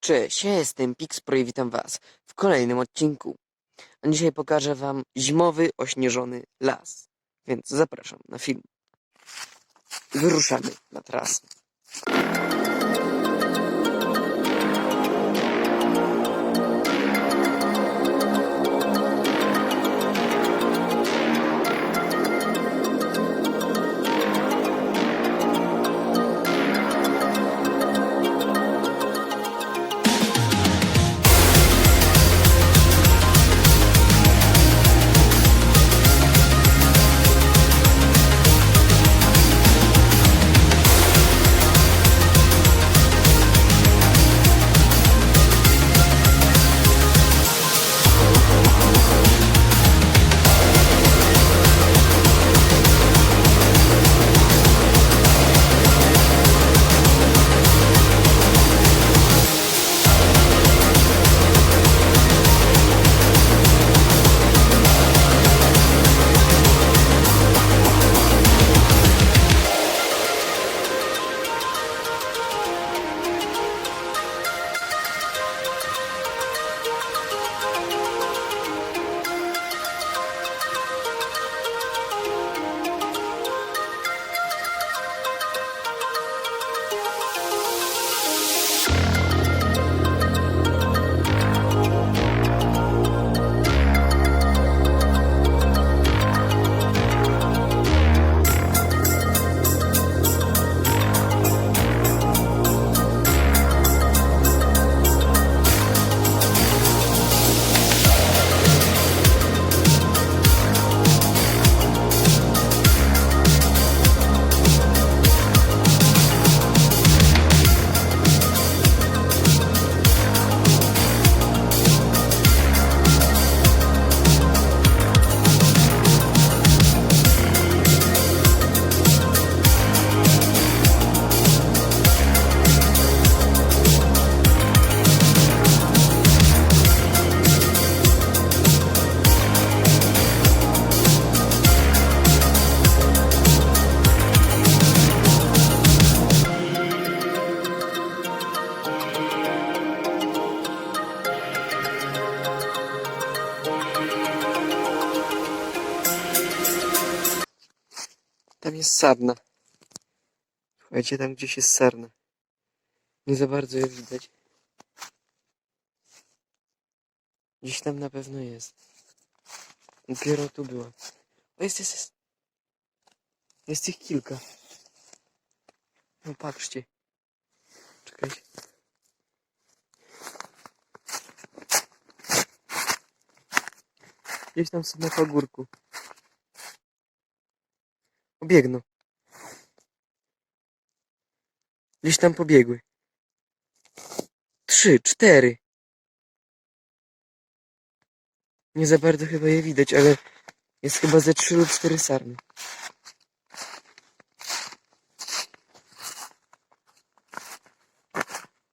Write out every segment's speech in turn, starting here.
Cześć, ja jestem Pixpro i witam was w kolejnym odcinku. A dzisiaj pokażę wam zimowy, ośnieżony las. Więc zapraszam na film. Wyruszamy na trasę. Tam jest sarna. Słuchajcie, tam gdzieś jest sarna. Nie za bardzo je widać. Gdzieś tam na pewno jest. Dopiero tu była. O, jest, jest, jest. Jest ich kilka. No patrzcie. Czekajcie. Gdzieś tam są na pagórku. Pobiegną. Gdzieś tam pobiegły. Trzy, cztery. Nie za bardzo chyba je widać, ale jest chyba ze trzy lub cztery sarny.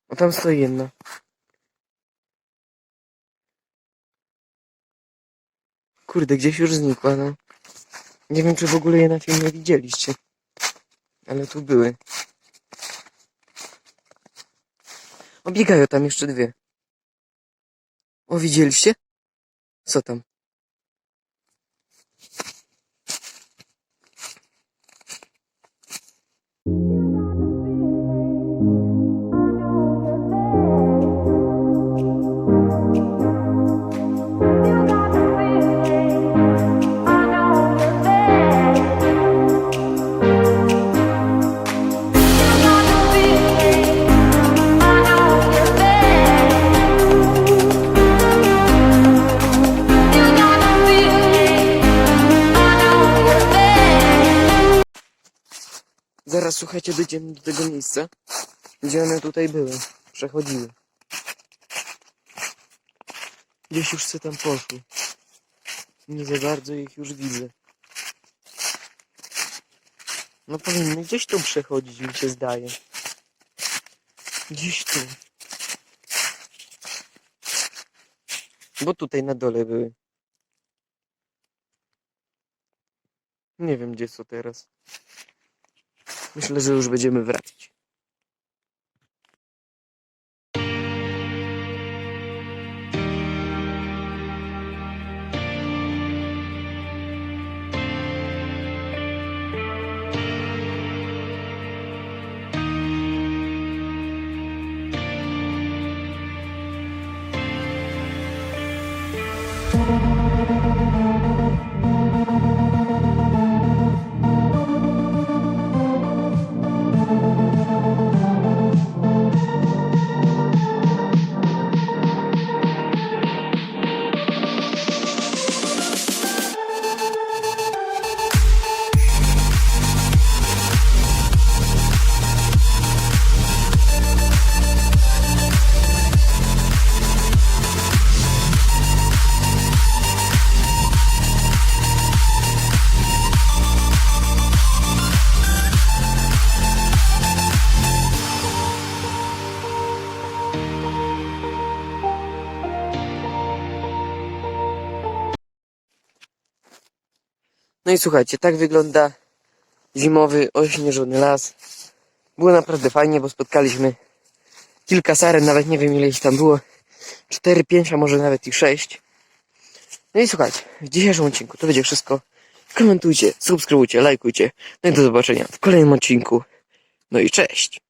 O, tam stoi jedna. Kurde, gdzieś już znikła, no. Nie wiem, czy w ogóle je na filmie widzieliście. Ale tu były. O, biegają tam jeszcze dwie. O, widzieliście? Co tam? Słuchajcie, dojdziemy do tego miejsca, gdzie one tutaj były. Przechodziły. Gdzieś już se tam poszły. Nie za bardzo ich już widzę. No powinny gdzieś tu przechodzić, mi się zdaje. Gdzieś tu. Bo tutaj na dole były. Nie wiem, gdzie są teraz. Myślę, że już będziemy wracać. No i słuchajcie, tak wygląda zimowy, ośnieżony las. Było naprawdę fajnie, bo spotkaliśmy kilka saren, nawet nie wiem ile ich tam było. Cztery, pięć, a może nawet i sześć. No i słuchajcie, w dzisiejszym odcinku to będzie wszystko. Komentujcie, subskrybujcie, lajkujcie. No i do zobaczenia w kolejnym odcinku. No i cześć!